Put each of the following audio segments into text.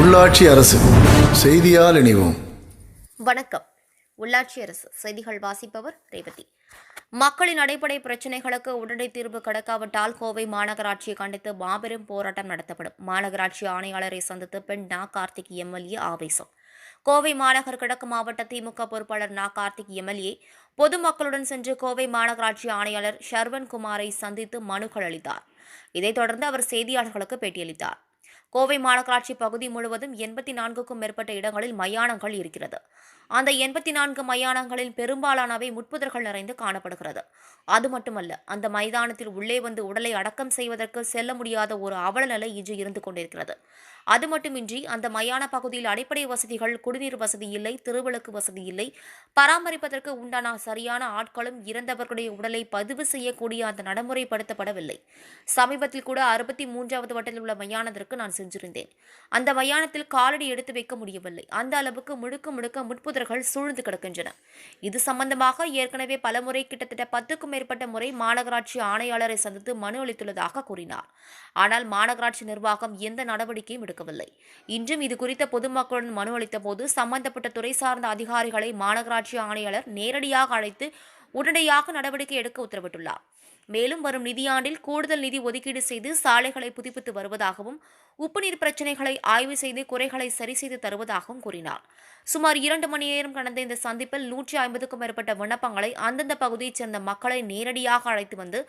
உள்ளாட்சி அரசு செய்தியால் இணைவோம். வணக்கம். உள்ளாட்சி அரசு செய்திகள் வாசிப்பவர் ரேவதி. மக்களின் அடிப்படை பிரச்சினைகளுக்கு உடனடி தீர்வு கிடைக்காவிட்டால் கோவை மாநகராட்சியை கண்டித்து மாபெரும் போராட்டம் நடத்தப்படும். மாநகராட்சி ஆணையாளரை சந்தித்து பெண் நா. கார்த்திக் எம்எல்ஏ ஆவேசம். கோவை மாநகர் கிழக்கு மாவட்ட திமுக பொறுப்பாளர் நா. கார்த்திக் எம்எல்ஏ பொதுமக்களுடன் சென்று கோவை மாநகராட்சி ஆணையாளர் ஷர்வன் குமாரை சந்தித்து மனுக்கள் அளித்தார். இதைத் தொடர்ந்து அவர் செய்தியாளர்களுக்கு பேட்டியளித்தார். கோவை மாநகராட்சி பகுதி முழுவதும் எண்பத்தி நான்குக்கும் மேற்பட்ட இடங்களில் மயானங்கள் இருக்கிறது. அந்த எண்பத்தி நான்கு மயானங்களில் பெரும்பாலானவை முட்புதர்கள் நிறைந்து காணப்படுகிறது. அது மட்டுமல்ல அந்த மைதானத்தில் உள்ளே வந்து உடலை அடக்கம் செய்வதற்கு செல்ல முடியாத ஒரு அவல நிலை இன்று இருந்து கொண்டிருக்கிறது. அது மட்டுமின்றி அந்த மயான பகுதியில் அடிப்படை வசதிகள் குடிநீர் வசதி இல்லை திருவிளக்கு வசதி இல்லை. பராமரிப்பதற்கு உண்டான சரியான ஆட்களும் இறந்தவர்களுடைய உடலை பதிவு செய்யக்கூடிய அந்த நடைமுறைப்படுத்தப்படவில்லை. சமீபத்தில் கூட அறுபத்தி மூன்றாவது வட்டத்தில் உள்ள மையானத்திற்கு நான் சென்றிருந்தேன். அந்த மையானத்தில் காலடி எடுத்து வைக்க முடியவில்லை. அந்த அளவுக்கு முழுக்க முழுக்க முட்புதர்கள் சூழ்ந்து கிடக்கின்றன இது சம்பந்தமாக ஏற்கனவே பலமுறை கிட்டத்தட்ட பத்துக்கும் மேற்பட்ட முறை மாநகராட்சி ஆணையாளரை சந்தித்து மனு அளித்துள்ளதாக கூறினார். ஆனால் மாநகராட்சி நிர்வாகம் எந்த நடவடிக்கையும் எடுக்கவில்லை. இன்றும் இது குறித்த பொதுமக்களுடன் மனு அளித்த போது சம்பந்தப்பட்ட துறை சார்ந்த அதிகாரிகளை மாநகராட்சி ஆணையாளர் நேரடியாக அழைத்து உடனடியாக நடவடிக்கை எடுக்க உத்தரவிட்டுள்ளார். மேலும் வரும் நிதியாண்டில் கூடுதல் நிதி ஒதுக்கீடு செய்து சாலைகளை புதுப்பித்து வருவதாகவும் உப்புநீர் பிரச்சினைகளை ஆய்வு செய்து குறைகளை சரி செய்து தருவதாகவும் கூறினார். சுமார் இரண்டு மணி நேரம் கடந்த இந்த சந்திப்பில் நூற்றி ஐம்பதுக்கும் மேற்பட்ட விண்ணப்பங்களை அந்தந்த பகுதியைச் சேர்ந்த மக்களை நேரடியாக அழைத்து வந்து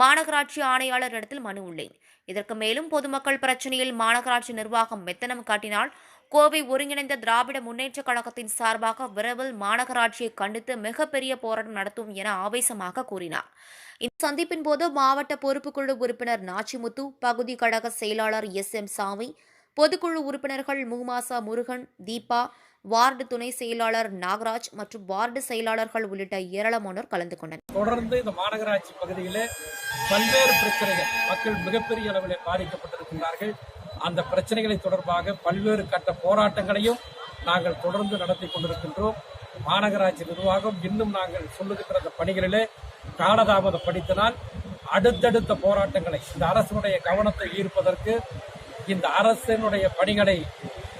மாநகராட்சி ஆணையாளர் இடத்தில் மனு உள்ளேன். இதற்கு மேலும் பொதுமக்கள் பிரச்சனையில் மாநகராட்சி நிர்வாகம் மெத்தனம் காட்டினால் கோவை ஒருங்கிணைந்த திராவிட முன்னேற்றக் கழகத்தின் சார்பாக விரைவில் மாநகராட்சியை கண்டித்து மிகப்பெரிய போராட்டம் நடத்தும் என ஆவேசமாக கூறினார். இந்த சந்திப்பின் போது மாவட்ட பொறுப்புக்குழு உறுப்பினர் நாச்சிமுத்து பகுதி கழக செயலாளர் எஸ் எம் சாமி பொதுக்குழு உறுப்பினர்கள் முகுமாசா முருகன் தீபா வார்டு துணை செயலாளர் நாகராஜ் மற்றும் வார்டு செயலாளர்கள் உள்ளிட்ட ஏராளமானோர் கலந்து கொண்டனர். தொடர்ந்து இந்த மாநகராட்சி பகுதியில் பல்வேறு பிரச்சனைகள் மக்கள் மிகப்பெரிய அளவில் பாதிக்கப்பட்டிருக்கின்றார்கள். அந்த பிரச்சனைகளை தொடர்பாக பல்வேறு கட்ட போராட்டங்களையும் நாங்கள் தொடர்ந்து நடத்தி கொண்டிருக்கின்றோம். மாநகராட்சி நிர்வாகம் இன்னும் நாங்கள் சொல்லுகின்ற அந்த பணிகளிலே காலதாமதப்படுத்தினால் அடுத்தடுத்த போராட்டங்களை இந்த அரசனுடைய கவனத்தை ஈர்ப்பதற்கு இந்த அரசினுடைய பணிகளை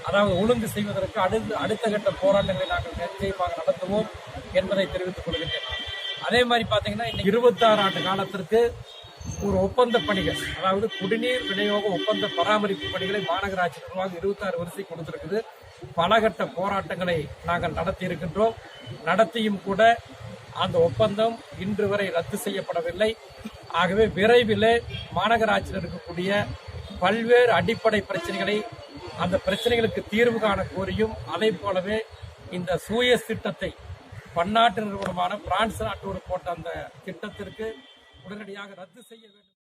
அதாவது ஒழுங்கு செய்வதற்கு அடுத்த அடுத்த கட்ட போராட்டங்களை நாங்கள் நிச்சயமாக நடத்துவோம் என்பதை தெரிவித்துக் கொள்கின்றேன். அதே மாதிரி பார்த்தீங்கன்னா இருபத்தாறு ஆண்டு காலத்திற்கு ஒரு ஒப்பந்த பணிகள் அதாவது குடிநீர் விநியோக ஒப்பந்த பராமரிப்பு பணிகளை மாநகராட்சி நிர்வாகம் இருபத்தாறு வரிசை கொடுத்திருக்குது. பலகட்ட போராட்டங்களை நாங்கள் நடத்தி இருக்கின்றோம் நடத்தியும் கூட அந்த ஒப்பந்தம் இன்று வரை ரத்து செய்யப்படவில்லை. ஆகவே விரைவில் மாநகராட்சியில் இருக்கக்கூடிய பல்வேறு அடிப்படை பிரச்சனைகளை அந்த பிரச்சனைகளுக்கு தீர்வு காண கோரியும் அதை போலவே இந்த சூயஸ் திட்டத்தை பன்னாட்டு நிறுவனமான பிரான்ஸ் நாட்டோடு போட்ட அந்த திட்டத்திற்கு உடனடியாக ரத்து செய்ய வேண்டும்.